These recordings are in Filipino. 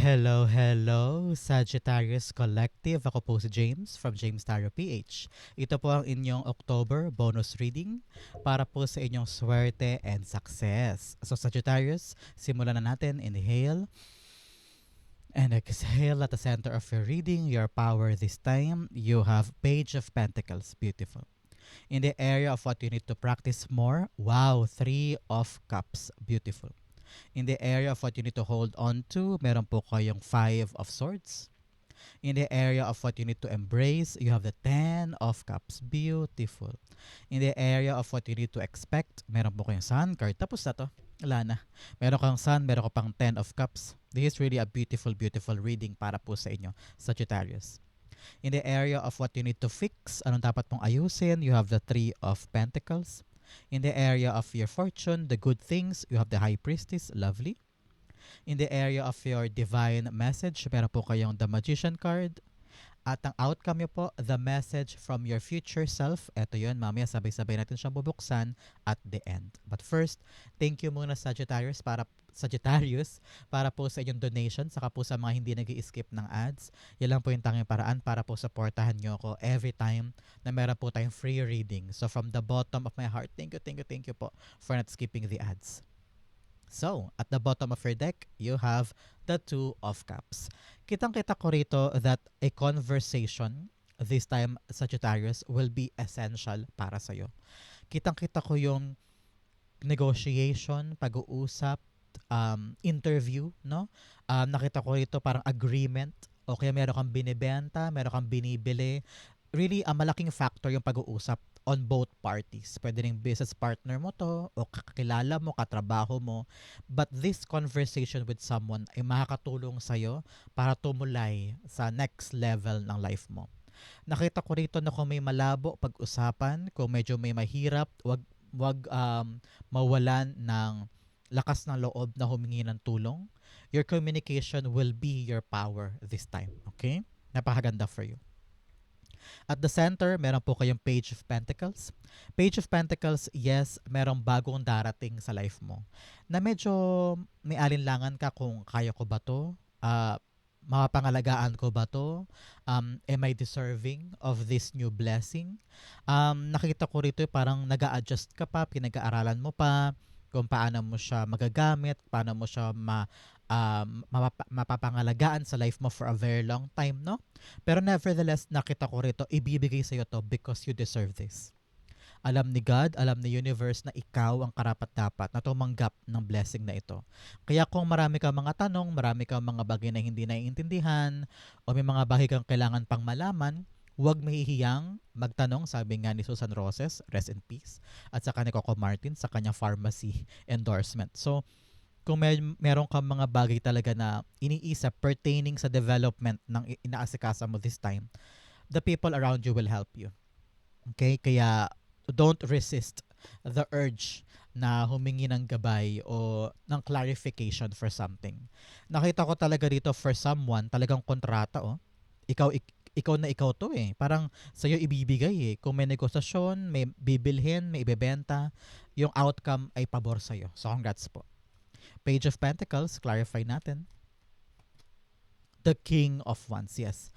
Hello, hello, Sagittarius Collective. Ako po si James from James Tarot PH. Ito po ang inyong October bonus reading para po sa inyong swerte and success. So Sagittarius, simulan na natin. Inhale and exhale at the center of your reading. Your power this time, you have Page of Pentacles. Beautiful. In the area of what you need to practice more, wow, Three of Cups. Beautiful. In the area of what you need to hold on to, meron po kayong Five of Swords. In the area of what you need to embrace, you have the Ten of Cups. Beautiful. In the area of what you need to expect, meron po kayong Sun card. Tapos na to. Wala na. Meron kang Sun, meron ka pang Ten of Cups. This is really a beautiful, beautiful reading para po sa inyo, Sagittarius. In the area of what you need to fix, anong dapat mong ayusin, you have the Three of Pentacles. In the area of your fortune, the good things, you have the High Priestess, lovely. In the area of your divine message, meron po kayong the Magician card. At ang outcome nyo po, the message from your future self. Ito yun, mamaya sabay-sabay natin siyang bubuksan at the end. But first, thank you muna Sagittarius para Sagittarius para po sa inyong donation saka po sa mga hindi nag skip ng ads. Yan lang po yung tanging paraan para po supportahan nyo ako every time na meron po tayong free reading. So from the bottom of my heart, thank you, thank you, thank you po for not skipping the ads. So, at the bottom of your deck, you have the Two of Cups. Kitang-kita ko rito that a conversation, this time Sagittarius, will be essential para sa'yo. Kitang-kita ko yung negotiation, pag-uusap, um, interview, no? Um, nakita ko rito parang agreement o kaya meron kang binibenta, meron kang binibili. Really, a malaking factor yung pag-uusap on both parties. Pwede rin business partner mo to o kakilala mo, katrabaho mo. But this conversation with someone ay makakatulong sa'yo para tumulay sa next level ng life mo. Nakita ko rito na kung may malabo pag-usapan, kung medyo may mahirap, wag wag um, mawalan ng lakas ng loob na humingi ng tulong. Your communication will be your power this time. Okay? Napakaganda for you. At the center, meron po kayong Page of Pentacles. Page of Pentacles, yes, merong bagong darating sa life mo. Na medyo may alinlangan ka kung kaya ko ba to? Uh, mapapangalagaan ko ba to? Um, am I deserving of this new blessing? Um, nakita ko rito parang nag adjust ka pa, pinag-aaralan mo pa, kung paano mo siya magagamit, paano mo siya ma, um, mapapa- mapapangalagaan sa life mo for a very long time, no? Pero nevertheless, nakita ko rito, ibibigay sa iyo to because you deserve this. Alam ni God, alam ni universe na ikaw ang karapat-dapat na tumanggap ng blessing na ito. Kaya kung marami kang mga tanong, marami kang mga bagay na hindi naiintindihan, o may mga bagay kang kailangan pang malaman, huwag mahihiyang magtanong, sabi nga ni Susan Roses, rest in peace, at saka ni Coco Martin sa kanyang pharmacy endorsement. So, kung may, meron kang mga bagay talaga na iniisip pertaining sa development ng inaasikasa mo this time, the people around you will help you. Okay? Kaya don't resist the urge na humingi ng gabay o ng clarification for something. Nakita ko talaga dito for someone, talagang kontrata oh. Ikaw ik- ikaw na ikaw to eh. Parang sa'yo ibibigay eh. Kung may negosasyon, may bibilhin, may ibebenta, yung outcome ay pabor sa'yo. So congrats po. Page of Pentacles, clarify natin. The King of Wands, yes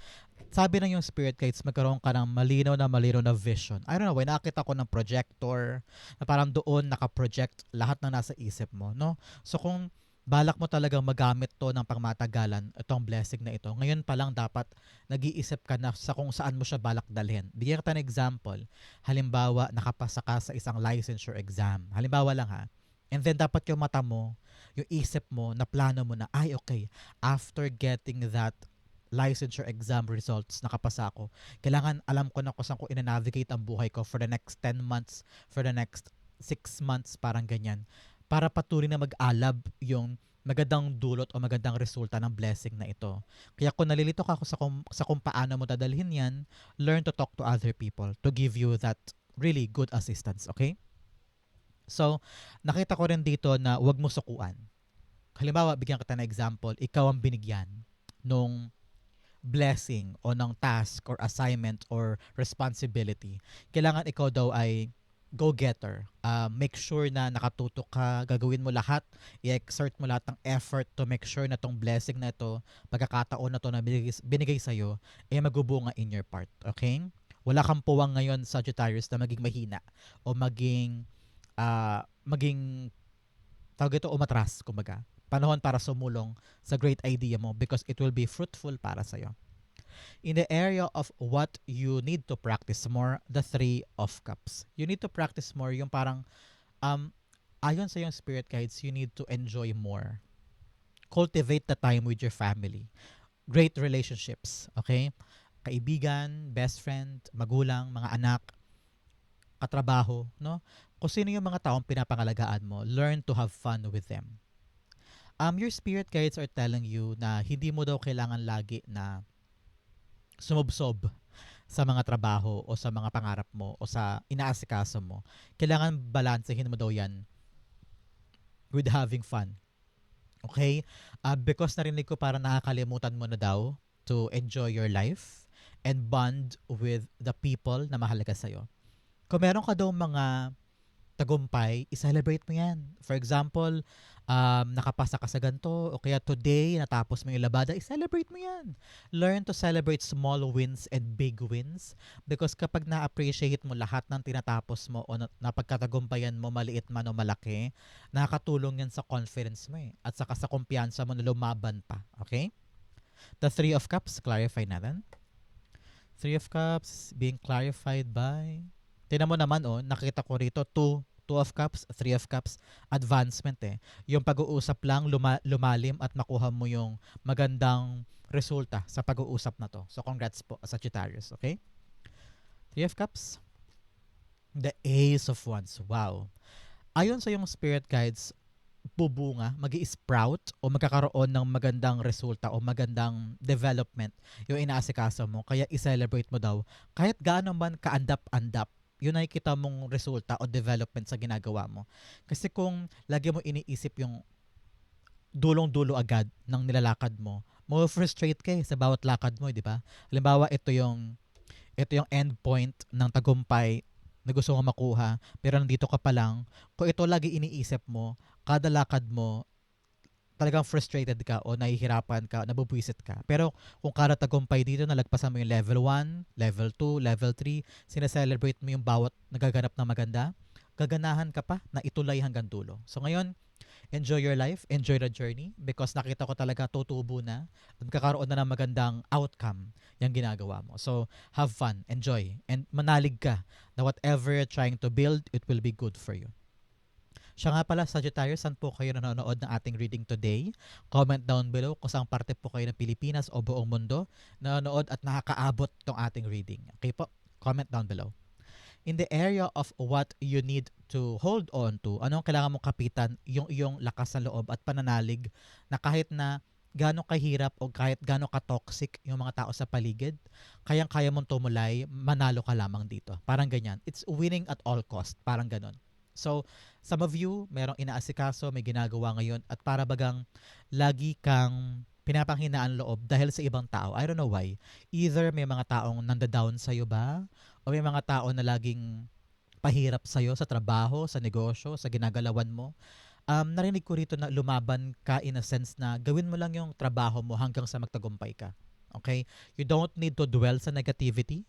sabi ng yung spirit guides, magkaroon ka ng malinaw na malinaw na vision. I don't know, when nakita ko ng projector, na parang doon naka-project lahat na nasa isip mo, no? So kung balak mo talagang magamit to ng pangmatagalan, itong blessing na ito, ngayon pa lang dapat nag-iisip ka na sa kung saan mo siya balak dalhin. Bigyan kita ng example. Halimbawa, nakapasa ka sa isang licensure exam. Halimbawa lang ha. And then dapat yung mata mo, yung isip mo, na plano mo na, ay okay, after getting that licensure exam results, nakapasa ako. Kailangan alam ko na kung saan ko ina-navigate ang buhay ko for the next 10 months, for the next 6 months, parang ganyan. Para patuloy na mag-alab yung magandang dulot o magandang resulta ng blessing na ito. Kaya kung nalilito ka sa kung, sa kung paano mo dadalhin yan, learn to talk to other people to give you that really good assistance, okay? So, nakita ko rin dito na wag mo sukuan. Halimbawa, bigyan kita ng example, ikaw ang binigyan nung blessing o ng task or assignment or responsibility, kailangan ikaw daw ay go-getter. Uh, make sure na nakatutok ka, gagawin mo lahat, i-exert mo lahat ng effort to make sure na tong blessing na ito, pagkakataon na to na binigay, binigay sa'yo, ay magubunga in your part. Okay? Wala kang puwang ngayon, Sagittarius, na maging mahina o maging, uh, maging, tawag ito, umatras, kumbaga. Panahon para sumulong sa great idea mo because it will be fruitful para sa'yo. In the area of what you need to practice more, the Three of Cups. You need to practice more yung parang, um, ayon sa yung spirit guides, you need to enjoy more. Cultivate the time with your family. Great relationships, okay? kaibigan, best friend, magulang, mga anak, katrabaho, no? Kung sino yung mga taong pinapangalagaan mo, learn to have fun with them. Um, your spirit guides are telling you na hindi mo daw kailangan lagi na sumubsob sa mga trabaho o sa mga pangarap mo o sa inaasikaso mo. Kailangan balansehin mo daw yan with having fun. Okay? Uh, because narinig ko para nakakalimutan mo na daw to enjoy your life and bond with the people na mahalaga sa'yo. Kung meron ka daw mga tagumpay, i-celebrate mo yan. For example, um, nakapasa ka sa ganito, o kaya today, natapos mo yung labada, i-celebrate mo yan. Learn to celebrate small wins and big wins because kapag na-appreciate mo lahat ng tinatapos mo o napagkatagumpayan mo, maliit man o malaki, nakakatulong yan sa confidence mo eh, at saka sa kumpiyansa mo na lumaban pa. Okay? The Three of Cups, clarify natin. Three of Cups being clarified by... Tinan mo naman, oh, nakita ko rito, two, two of Cups, three of Cups, advancement eh. Yung pag-uusap lang, luma- lumalim at makuha mo yung magandang resulta sa pag-uusap na to. So, congrats po, Sagittarius, okay? Three of Cups. The Ace of Wands. Wow. Ayon sa yung spirit guides, bubunga, mag sprout o magkakaroon ng magandang resulta o magandang development yung inaasikaso mo. Kaya i-celebrate mo daw. Kahit gaano man kaandap-andap, yun ay kita mong resulta o development sa ginagawa mo. Kasi kung lagi mo iniisip yung dulong-dulo agad ng nilalakad mo, mo frustrate ka eh sa bawat lakad mo, di ba? Halimbawa, ito yung ito yung end point ng tagumpay na gusto mo makuha, pero nandito ka pa lang, kung ito lagi iniisip mo, kada lakad mo, talagang frustrated ka o nahihirapan ka, nabubwisit ka. Pero kung kada tagumpay dito, nalagpasan mo yung level 1, level 2, level 3, sineselebrate mo yung bawat nagaganap na maganda, gaganahan ka pa na itulay hanggang dulo. So ngayon, enjoy your life, enjoy the journey because nakita ko talaga tutubo na at kakaroon na ng magandang outcome yung ginagawa mo. So, have fun, enjoy, and manalig ka na whatever you're trying to build, it will be good for you. Siya nga pala, Sagittarius, saan po kayo nanonood ng ating reading today? Comment down below kung saan parte po kayo ng Pilipinas o buong mundo nanonood at nakakaabot tong ating reading. Okay po? Comment down below. In the area of what you need to hold on to, anong kailangan mong kapitan, yung iyong lakas sa loob at pananalig na kahit na gano'ng kahirap o kahit gano'ng ka-toxic yung mga tao sa paligid, kayang-kaya mong tumulay, manalo ka lamang dito. Parang ganyan. It's winning at all cost. Parang ganon. So, some of you, merong inaasikaso, may ginagawa ngayon at para bagang lagi kang pinapanghinaan loob dahil sa ibang tao. I don't know why. Either may mga taong nanda-down sa'yo ba? O may mga tao na laging pahirap sa'yo sa trabaho, sa negosyo, sa ginagalawan mo. Um, narinig ko rito na lumaban ka in a sense na gawin mo lang yung trabaho mo hanggang sa magtagumpay ka. Okay? You don't need to dwell sa negativity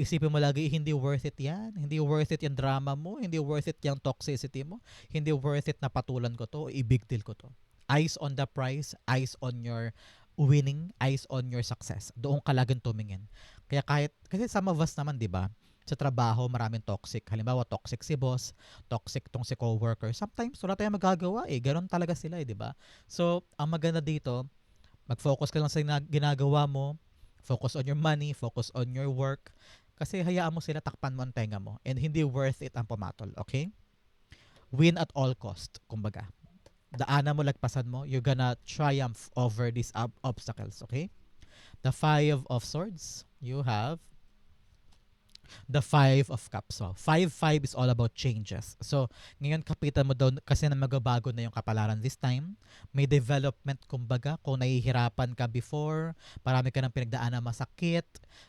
isipin mo lagi, hindi worth it yan. Hindi worth it yung drama mo. Hindi worth it yung toxicity mo. Hindi worth it na patulan ko to. I-big deal ko to. Eyes on the prize. Eyes on your winning. Eyes on your success. Doon ka laging tumingin. Kaya kahit, kasi some of us naman, di ba, sa trabaho, maraming toxic. Halimbawa, toxic si boss, toxic tong si coworker. Sometimes, wala tayong magagawa eh. Ganon talaga sila eh, di ba? So, ang maganda dito, mag-focus ka lang sa ginagawa mo, focus on your money, focus on your work, kasi hayaan mo sila takpan mo ang tenga mo and hindi worth it ang pumatol, okay? Win at all cost, kumbaga. Daanan mo, lagpasan mo, you're gonna triumph over these ob- obstacles, okay? The Five of Swords, you have the Five of Cups. So, five, five is all about changes. So, ngayon kapitan mo daw kasi na magabago na yung kapalaran this time. May development, kumbaga, kung nahihirapan ka before, marami ka ng pinagdaan na masakit,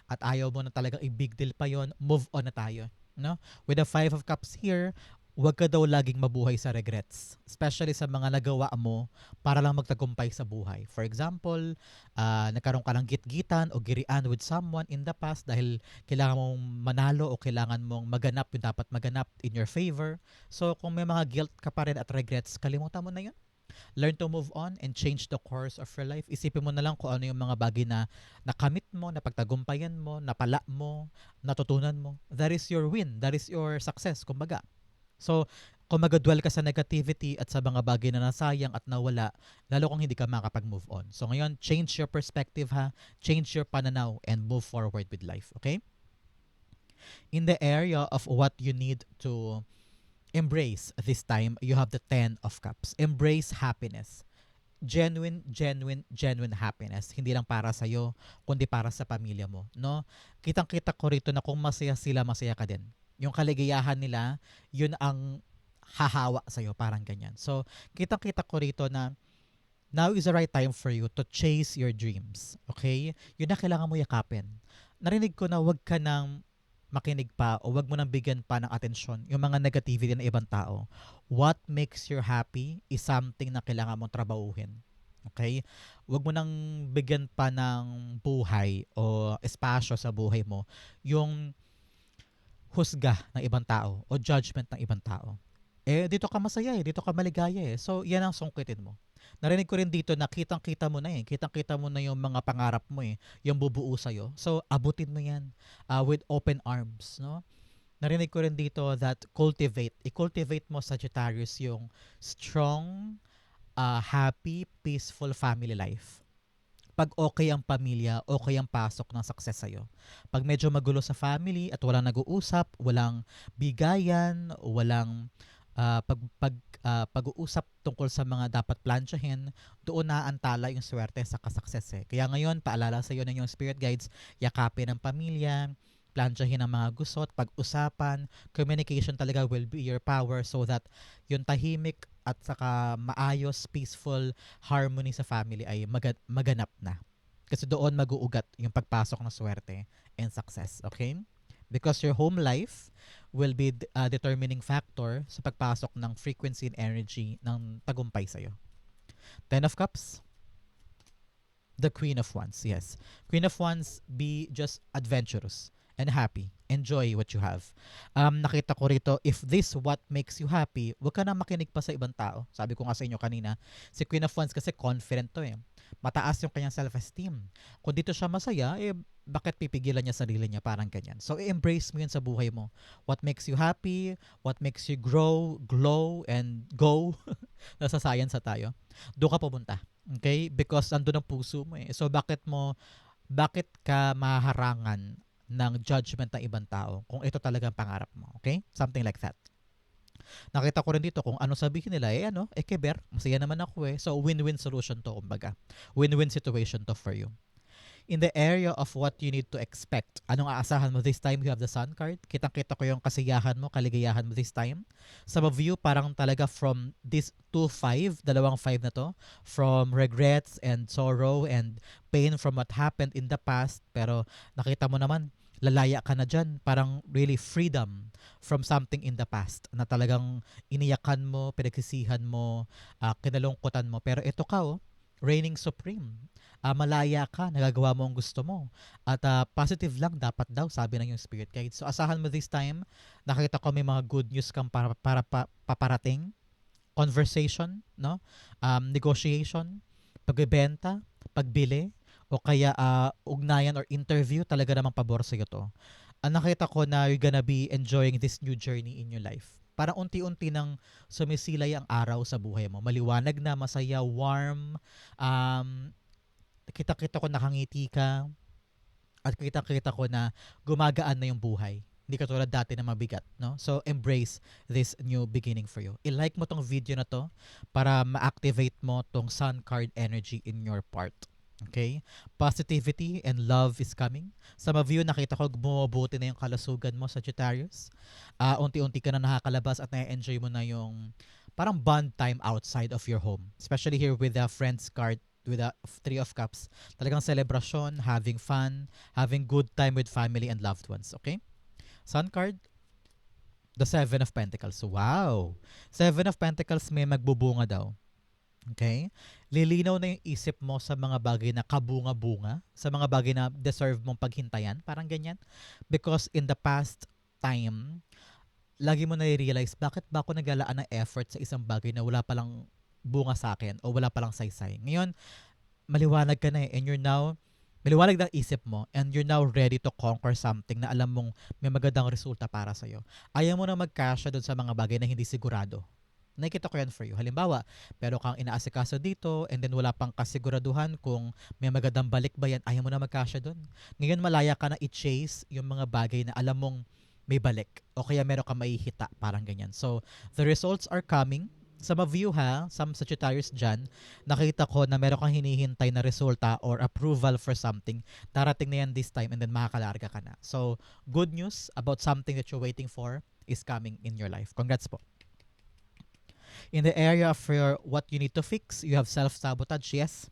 at ayaw mo na talaga i-big deal pa yon move on na tayo. no? With the Five of Cups here, huwag ka daw laging mabuhay sa regrets. Especially sa mga nagawa mo para lang magtagumpay sa buhay. For example, ah, nagkaroon ka ng gitgitan o girian with someone in the past dahil kailangan mong manalo o kailangan mong maganap yung dapat maganap in your favor. So, kung may mga guilt ka pa rin at regrets, kalimutan mo na yun. Learn to move on and change the course of your life. Isipin mo na lang kung ano yung mga bagay na nakamit mo, napagtagumpayan mo, napala mo, natutunan mo. That is your win. That is your success, kumbaga. So, kung magadwell ka sa negativity at sa mga bagay na nasayang at nawala, lalo kung hindi ka makapag-move on. So ngayon, change your perspective ha, change your pananaw and move forward with life, okay? In the area of what you need to embrace this time, you have the 10 of cups. Embrace happiness. Genuine, genuine, genuine happiness. Hindi lang para sa iyo, kundi para sa pamilya mo, no? Kitang-kita ko rito na kung masaya sila, masaya ka din. Yung kaligayahan nila, yun ang hahawa sa iyo, parang ganyan. So, kitang-kita ko rito na now is the right time for you to chase your dreams. Okay? Yun na kailangan mo yakapin. Narinig ko na wag ka nang makinig pa o wag mo nang bigyan pa ng atensyon yung mga negativity ng ibang tao. What makes you happy is something na kailangan mong trabahuhin. Okay? Wag mo nang bigyan pa ng buhay o espasyo sa buhay mo yung husga ng ibang tao o judgment ng ibang tao. Eh, dito ka masaya eh. Dito ka maligaya eh. So, yan ang sungkitin mo. Narinig ko rin dito na kitang-kita mo na eh. Kitang-kita mo na yung mga pangarap mo eh. Yung bubuo sa'yo. So, abutin mo yan uh, with open arms. No? Narinig ko rin dito that cultivate. I-cultivate mo, Sagittarius, yung strong, uh, happy, peaceful family life pag okay ang pamilya, okay ang pasok ng success sa'yo. Pag medyo magulo sa family at walang nag-uusap, walang bigayan, walang uh, pag, pag, uh, pag-uusap tungkol sa mga dapat plansyahin, doon naantala yung swerte sa kasukses eh. Kaya ngayon, paalala sa iyo ng yung spirit guides, yakapin ang pamilya, plansyahin ang mga gusot, pag-usapan, communication talaga will be your power so that yung tahimik at saka maayos, peaceful harmony sa family ay maga- maganap na. Kasi doon mag-uugat yung pagpasok ng swerte and success. Okay? Because your home life will be a determining factor sa pagpasok ng frequency and energy ng tagumpay sa'yo. Ten of Cups. The Queen of Wands, yes. Queen of Wands, be just adventurous and happy. Enjoy what you have. Um, nakita ko rito, if this what makes you happy, huwag ka na makinig pa sa ibang tao. Sabi ko nga sa inyo kanina, si Queen of Wands kasi confident to eh. Mataas yung kanyang self-esteem. Kung dito siya masaya, eh, bakit pipigilan niya sarili niya? Parang ganyan. So, embrace mo yun sa buhay mo. What makes you happy, what makes you grow, glow, and go. Nasa science na tayo. Doon ka pumunta. Okay? Because andun ang puso mo eh. So, bakit mo, bakit ka maharangan ng judgment ng ibang tao kung ito talaga ang pangarap mo. Okay? Something like that. Nakita ko rin dito kung ano sabihin nila, eh ano, eh keber, masaya naman ako eh. So win-win solution to, kumbaga. Win-win situation to for you. In the area of what you need to expect, anong aasahan mo this time? You have the sun card. Kitang-kita ko yung kasiyahan mo, kaligayahan mo this time. Some of you, parang talaga from this 2-5, dalawang 5 na to, from regrets and sorrow and pain from what happened in the past, pero nakita mo naman, lalaya ka na dyan. Parang really freedom from something in the past na talagang iniyakan mo, pinagsisihan mo, uh, kinalungkutan mo. Pero ito ka, oh, reigning supreme. Uh, malaya ka, nagagawa mo ang gusto mo. At uh, positive lang dapat daw, sabi ng yung spirit guide. So asahan mo this time, nakita ko may mga good news kang para, para, para paparating. Conversation, no? Um, negotiation, pagbebenta, pagbili, o kaya uh, ugnayan or interview, talaga namang pabor sa'yo to. Ang nakita ko na you're gonna be enjoying this new journey in your life. Parang unti-unti nang sumisilay ang araw sa buhay mo. Maliwanag na, masaya, warm. Um, kita-kita ko nakangiti ka. At kita-kita ko na gumagaan na yung buhay. Hindi ka tulad dati na mabigat, no? So, embrace this new beginning for you. I-like mo tong video na to para ma-activate mo tong sun card energy in your part. Okay? Positivity and love is coming. Some of you, nakita ko bumubuti na yung kalusugan mo, Sagittarius. Uh, unti-unti ka na nakakalabas at na-enjoy mo na yung parang bond time outside of your home. Especially here with the friends card with the Three of Cups. Talagang celebration, having fun, having good time with family and loved ones. Okay? Sun card, The Seven of Pentacles. Wow! Seven of Pentacles may magbubunga daw. Okay? Lilinaw na yung isip mo sa mga bagay na kabunga-bunga, sa mga bagay na deserve mong paghintayan, parang ganyan. Because in the past time, lagi mo na-realize, bakit ba ako nagalaan ng effort sa isang bagay na wala palang bunga sa akin o wala palang saysay. Ngayon, maliwanag ka na eh, and you're now, maliwanag ng isip mo, and you're now ready to conquer something na alam mong may magandang resulta para sa'yo. Ayaw mo na magkasya doon sa mga bagay na hindi sigurado. Nakikita ko yan for you. Halimbawa, pero kang inaasikaso dito and then wala pang kasiguraduhan kung may magandang balik ba yan, ayaw mo na magkasya doon. Ngayon malaya ka na i-chase yung mga bagay na alam mong may balik o kaya meron ka maihita, parang ganyan. So, the results are coming. Some of you ha, some Sagittarius dyan, nakita ko na meron kang hinihintay na resulta or approval for something. Darating na yan this time and then makakalarga ka na. So, good news about something that you're waiting for is coming in your life. Congrats po. In the area of your what you need to fix, you have self-sabotage, yes.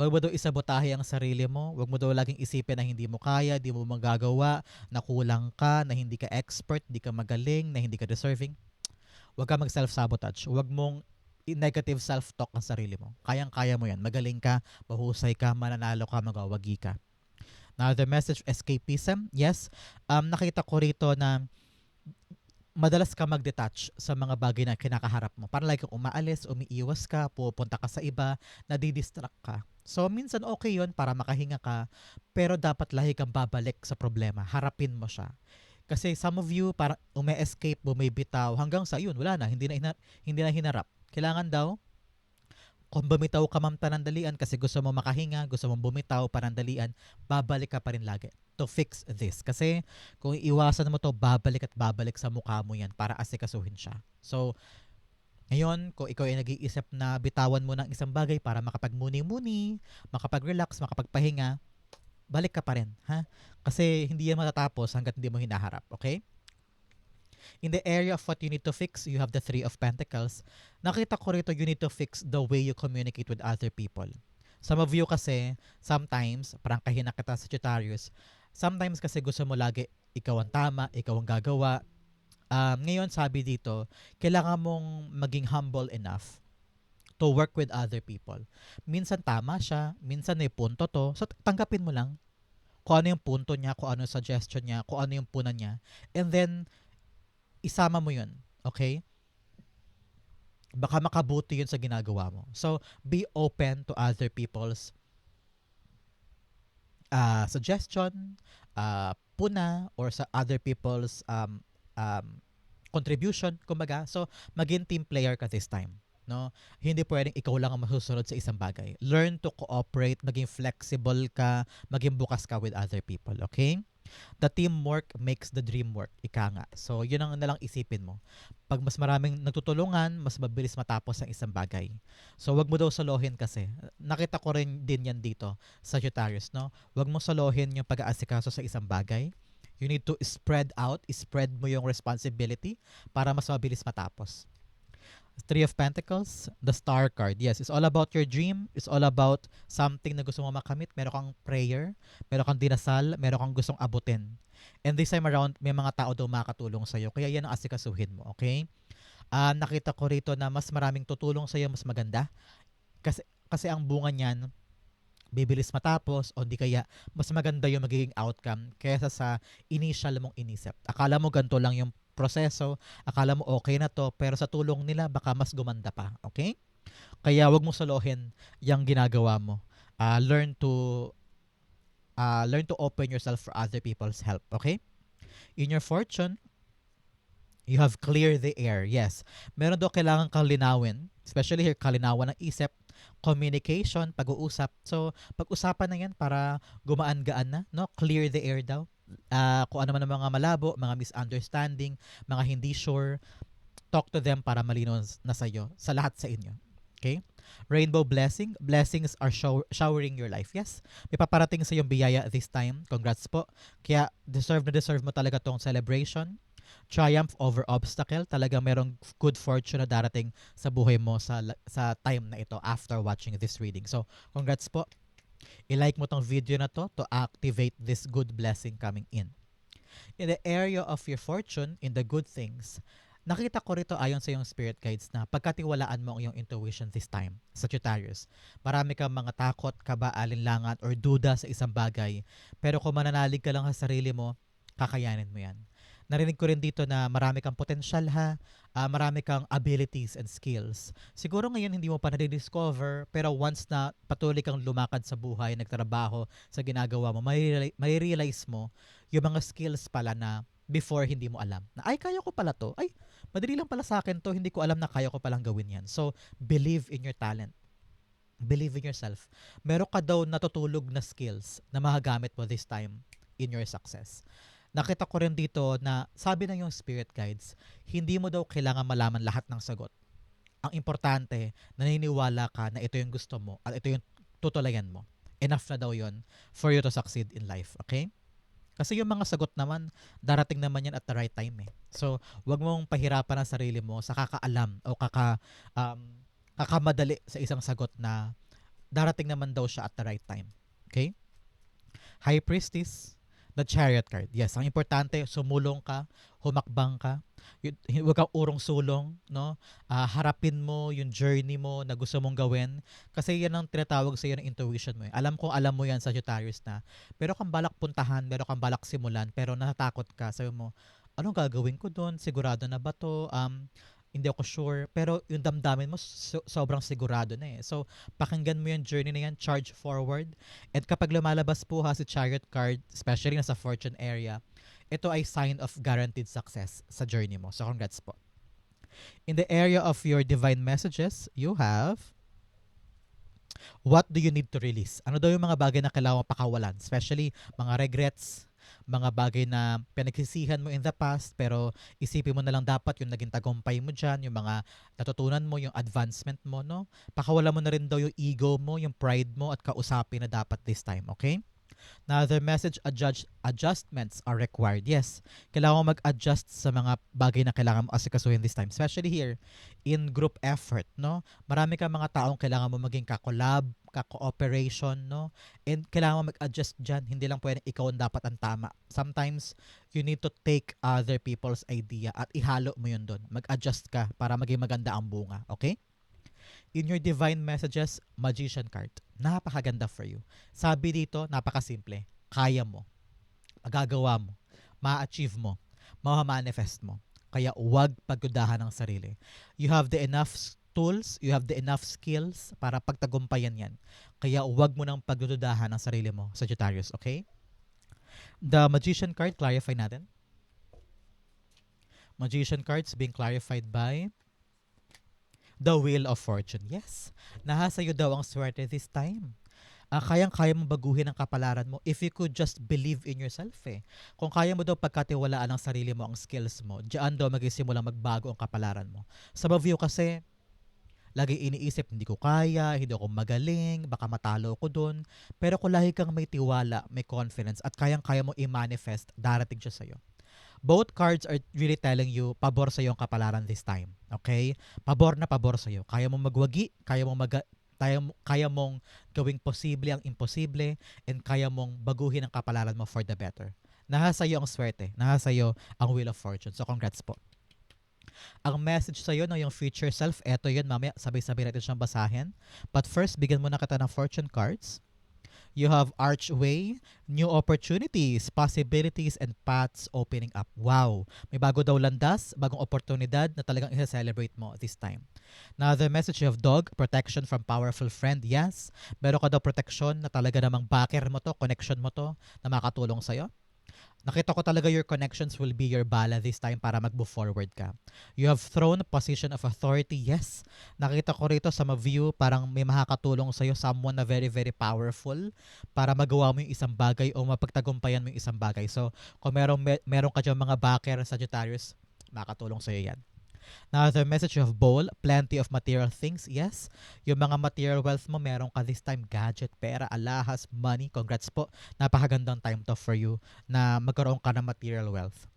Huwag mo daw isabotahe ang sarili mo. Huwag mo daw laging isipin na hindi mo kaya, hindi mo magagawa, na kulang ka, na hindi ka expert, hindi ka magaling, na hindi ka deserving. Huwag ka mag self-sabotage. Huwag mong negative self-talk ang sarili mo. Kayang-kaya mo yan. Magaling ka, mahusay ka, mananalo ka, magawagi ka. Now, the message escapism, yes. Um, nakita ko rito na madalas ka mag-detach sa mga bagay na kinakaharap mo. Parang like umaalis, umiiwas ka, pupunta ka sa iba, nadidistract ka. So, minsan okay yon para makahinga ka, pero dapat lahi kang babalik sa problema. Harapin mo siya. Kasi some of you, para ume-escape, bumibitaw, hanggang sa yun, wala na, hindi na, hina- hindi na hinarap. Kailangan daw, kung bumitaw ka mam panandalian kasi gusto mo makahinga, gusto mo bumitaw panandalian, babalik ka pa rin lagi to fix this. Kasi kung iwasan mo to, babalik at babalik sa mukha mo yan para asikasuhin siya. So, ngayon, kung ikaw ay nag-iisip na bitawan mo ng isang bagay para makapagmuni-muni, makapag-relax, makapagpahinga, balik ka pa rin, ha? Kasi hindi yan matatapos hanggat hindi mo hinaharap, okay? In the area of what you need to fix, you have the Three of Pentacles. Nakita ko rito, you need to fix the way you communicate with other people. Some of you kasi, sometimes, parang kahina kita sa Sagittarius, sometimes kasi gusto mo lagi ikaw ang tama, ikaw ang gagawa. Um, ngayon, sabi dito, kailangan mong maging humble enough to work with other people. Minsan tama siya, minsan may punto to. So, tanggapin mo lang kung ano yung punto niya, kung ano yung suggestion niya, kung ano yung puna niya. And then, isama mo yun. Okay? Baka makabuti yun sa ginagawa mo. So, be open to other people's uh, suggestion, uh, puna, or sa other people's um, um, contribution, kumbaga. So, maging team player ka this time. No? Hindi pwedeng ikaw lang ang masusunod sa isang bagay. Learn to cooperate, maging flexible ka, maging bukas ka with other people, okay? The teamwork makes the dream work. Ika nga. So, yun ang nalang isipin mo. Pag mas maraming nagtutulungan, mas mabilis matapos ang isang bagay. So, wag mo daw salohin kasi. Nakita ko rin din yan dito sa Sagittarius, no? Wag mo salohin yung pag-aasikaso sa isang bagay. You need to spread out, spread mo yung responsibility para mas mabilis matapos. Three of Pentacles, the Star card. Yes, it's all about your dream. It's all about something na gusto mo makamit. Meron kang prayer, meron kang dinasal, meron kang gustong abutin. And this time around, may mga tao daw makatulong sa'yo. Kaya yan ang asikasuhin mo, okay? Ah, nakita ko rito na mas maraming tutulong sa'yo, mas maganda. Kasi, kasi ang bunga niyan, bibilis matapos o di kaya mas maganda yung magiging outcome kaysa sa initial mong inisip. Akala mo ganito lang yung proseso, akala mo okay na to, pero sa tulong nila baka mas gumanda pa, okay? Kaya wag mo solohin yung ginagawa mo. Ah, learn to ah, learn to open yourself for other people's help, okay? In your fortune, you have clear the air. Yes. Meron daw kailangan kang linawin, especially here kalinawan ng isip, communication, pag-uusap. So, pag-usapan na 'yan para gumaan-gaan na, no? Clear the air daw. Ah, kung ano man ang mga malabo, mga misunderstanding, mga hindi sure, talk to them para malinaw na sa iyo, sa lahat sa inyo. Okay? Rainbow blessing. Blessings are show- showering your life. Yes. May paparating sa iyong biyaya this time. Congrats po. Kaya deserve na deserve mo talaga tong celebration. Triumph over obstacle. Talaga merong good fortune na darating sa buhay mo sa sa time na ito after watching this reading. So, congrats po. I-like mo tong video na to to activate this good blessing coming in. In the area of your fortune, in the good things, nakita ko rito ayon sa iyong spirit guides na pagkatiwalaan mo ang iyong intuition this time, Sagittarius. Marami kang mga takot, kaba, alinlangan, or duda sa isang bagay. Pero kung mananalig ka lang sa sarili mo, kakayanin mo yan. Narinig ko rin dito na marami kang potensyal ha, ah, marami kang abilities and skills. Siguro ngayon hindi mo pa na-discover, pero once na patuloy kang lumakad sa buhay, nagtrabaho sa ginagawa mo, may, may realize mo yung mga skills pala na before hindi mo alam. Na ay, kaya ko pala to. Ay, madali lang pala sa akin to. Hindi ko alam na kaya ko palang gawin yan. So, believe in your talent. Believe in yourself. Meron ka daw natutulog na skills na magagamit mo this time in your success. Nakita ko rin dito na sabi ng yung spirit guides, hindi mo daw kailangan malaman lahat ng sagot. Ang importante, naniniwala ka na ito yung gusto mo at ito yung tutulayan mo. Enough na daw yon for you to succeed in life. Okay? Kasi yung mga sagot naman, darating naman yan at the right time eh. So, wag mong pahirapan ang sarili mo sa kakaalam o kaka, um, kakamadali sa isang sagot na darating naman daw siya at the right time. Okay? High Priestess, the Chariot card. Yes, ang importante, sumulong ka, humakbang ka. Huwag kang urong sulong, no? Ah, harapin mo yung journey mo na gusto mong gawin. Kasi yan ang tinatawag sa iyo ng intuition mo. Eh. Alam ko, alam mo yan, Sagittarius na. Pero kang balak puntahan, pero kang balak simulan, pero natatakot ka. Sabi mo, anong gagawin ko doon? Sigurado na ba to? Um, hindi ako sure. Pero yung damdamin mo, so- sobrang sigurado na eh. So, pakinggan mo yung journey na yan, charge forward. And kapag lumalabas po ha si Chariot card, especially na sa fortune area, ito ay sign of guaranteed success sa journey mo. So, congrats po. In the area of your divine messages, you have what do you need to release? Ano daw yung mga bagay na kailangan pakawalan? Especially mga regrets, mga bagay na pinagsisihan mo in the past pero isipin mo na lang dapat yung naging tagumpay mo dyan, yung mga natutunan mo, yung advancement mo, no? Pakawala mo na rin daw yung ego mo, yung pride mo at kausapin na dapat this time, okay? Now, the message adjust, adjustments are required. Yes, kailangan mo mag-adjust sa mga bagay na kailangan mo asikasuhin this time. Especially here, in group effort, no? Marami kang mga taong kailangan mo maging kakolab, ka-cooperation, no? And kailangan mo mag-adjust dyan. Hindi lang pwedeng ikaw ang dapat ang tama. Sometimes, you need to take other people's idea at ihalo mo yun doon. Mag-adjust ka para maging maganda ang bunga. Okay? In your divine messages, magician card. Napakaganda for you. Sabi dito, napakasimple. Kaya mo. Magagawa mo. Ma-achieve mo. Ma-manifest mo. Kaya huwag pagdudahan ng sarili. You have the enough tools, you have the enough skills para pagtagumpayan yan. Kaya huwag mo nang pagdudahan ng sarili mo, Sagittarius, okay? The Magician card, clarify natin. Magician cards being clarified by The Wheel of Fortune. Yes. Nasa iyo daw ang swerte this time. Ah, kayang-kaya mo baguhin ang kapalaran mo if you could just believe in yourself eh. Kung kaya mo daw pagkatiwalaan ang sarili mo, ang skills mo, diyan daw magsisimula magbago ang kapalaran mo. Sa Bavio kasi, lagi iniisip, hindi ko kaya, hindi ako magaling, baka matalo ko dun. Pero kung lagi kang may tiwala, may confidence, at kayang-kaya mo i-manifest, darating siya sa'yo. Both cards are really telling you, pabor sa ang kapalaran this time. Okay? Pabor na pabor sa iyo. Kaya mong magwagi, kaya mong mag kaya, kaya mong gawing posible ang imposible, and kaya mong baguhin ang kapalaran mo for the better. Nasa iyo ang swerte. Nasa iyo ang wheel of fortune. So, congrats po. Ang message sa'yo ng yung future self, eto yun, mamaya sabay-sabay natin siyang basahin. But first, bigyan muna kita ng fortune cards. You have archway, new opportunities, possibilities, and paths opening up. Wow! May bago daw landas, bagong oportunidad na talagang i-celebrate mo this time. Now, the message of dog, protection from powerful friend. Yes, meron ka daw protection na talaga namang backer mo to, connection mo to, na makatulong sa'yo. Nakita ko talaga your connections will be your bala this time para mag-move forward ka. You have thrown a position of authority. Yes, nakita ko rito sa ma-view parang may makakatulong sa'yo someone na very very powerful para magawa mo yung isang bagay o mapagtagumpayan mo yung isang bagay. So, kung meron, me- meron ka dyan mga backer Sagittarius, makakatulong sa'yo yan. Now, the message of bowl, plenty of material things. Yes, yung mga material wealth mo, meron ka this time, gadget, pera, alahas, money. Congrats po. Napakagandang time to for you na magkaroon ka ng material wealth.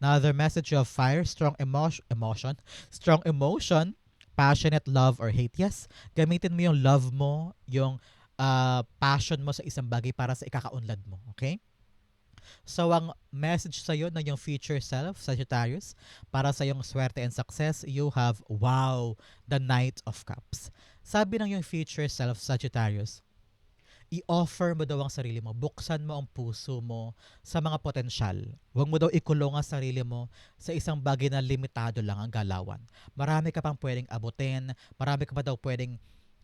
Now, the message of fire, strong emotion, emotion, strong emotion, passionate love or hate. Yes, gamitin mo yung love mo, yung uh, passion mo sa isang bagay para sa ikakaunlad mo. Okay? So, ang message sa'yo ng yung future self, Sagittarius, para sa yung swerte and success, you have, wow, the Knight of Cups. Sabi ng yung future self, Sagittarius, i-offer mo daw ang sarili mo, buksan mo ang puso mo sa mga potensyal. Huwag mo daw ikulong ang sarili mo sa isang bagay na limitado lang ang galawan. Marami ka pang pwedeng abutin, marami ka pa daw pwedeng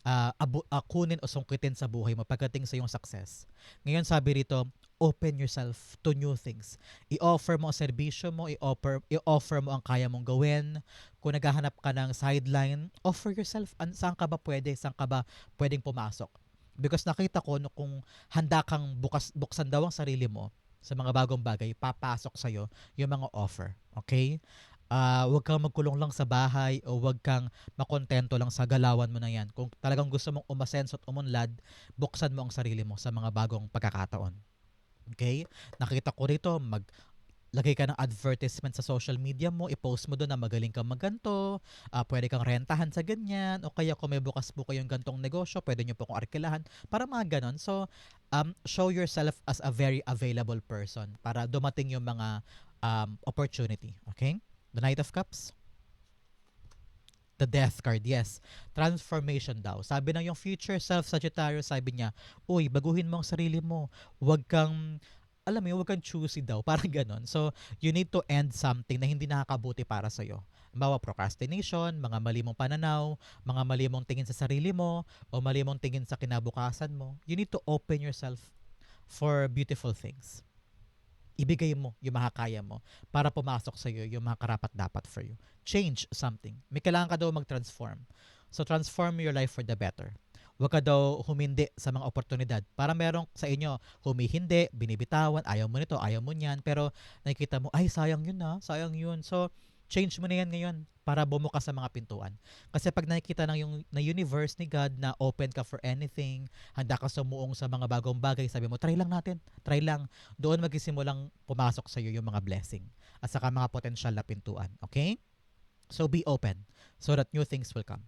ah, abu- ah, kunin o sungkitin sa buhay mo pagdating sa iyong success. Ngayon sabi rito, open yourself to new things. I-offer mo ang serbisyo mo, i-offer, i-offer mo ang kaya mong gawin. Kung naghahanap ka ng sideline, offer yourself. An- saan ka ba pwede? Saan ka ba pwedeng pumasok? Because nakita ko no, kung handa kang bukas, buksan daw ang sarili mo sa mga bagong bagay, papasok sa'yo yung mga offer. Okay? Ah, huwag kang magkulong lang sa bahay o huwag kang makontento lang sa galawan mo na yan. Kung talagang gusto mong umasenso at umunlad, buksan mo ang sarili mo sa mga bagong pagkakataon. Okay? Nakita ko rito, mag lagay ka ng advertisement sa social media mo, i-post mo doon na magaling kang magganto, ah, pwede kang rentahan sa ganyan, o kaya kung may bukas po kayong gantong negosyo, pwede nyo po kong arkilahan, para mga ganon. So, um, show yourself as a very available person para dumating yung mga um, opportunity. Okay? The Knight of Cups. The Death card, yes. Transformation daw. Sabi ng yung future self Sagittarius, sabi niya, uy, baguhin mo ang sarili mo. Huwag kang, alam mo yun, huwag kang choosy daw. Parang ganon. So, you need to end something na hindi nakakabuti para sa'yo. Bawa procrastination, mga mali mong pananaw, mga mali mong tingin sa sarili mo, o mali mong tingin sa kinabukasan mo. You need to open yourself for beautiful things. Ibigay mo yung makakaya mo para pumasok sa iyo yung mga karapat dapat for you. Change something. May kailangan ka daw mag-transform. So transform your life for the better. Huwag ka daw humindi sa mga oportunidad. Para merong sa inyo humihindi, binibitawan, ayaw mo nito, ayaw mo niyan, pero nakikita mo, ay sayang yun na, sayang yun. So change mo na yan ngayon para bumukas sa mga pintuan. Kasi pag nakikita ng yung na universe ni God na open ka for anything, handa ka sumuong sa mga bagong bagay, sabi mo, try lang natin, try lang. Doon magsimulang pumasok sa iyo yung mga blessing at saka mga potential na pintuan. Okay? So be open so that new things will come.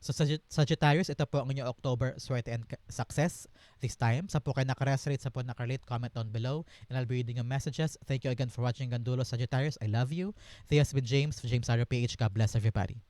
So Sagit- Sagittarius, ito po ang inyong October swerte and success this time. Sa po kayo nakaresonate, sa po nakarelate, comment down below and I'll be reading your messages. Thank you again for watching Gandulo Sagittarius. I love you. This has been James, James Ara PH. God bless everybody.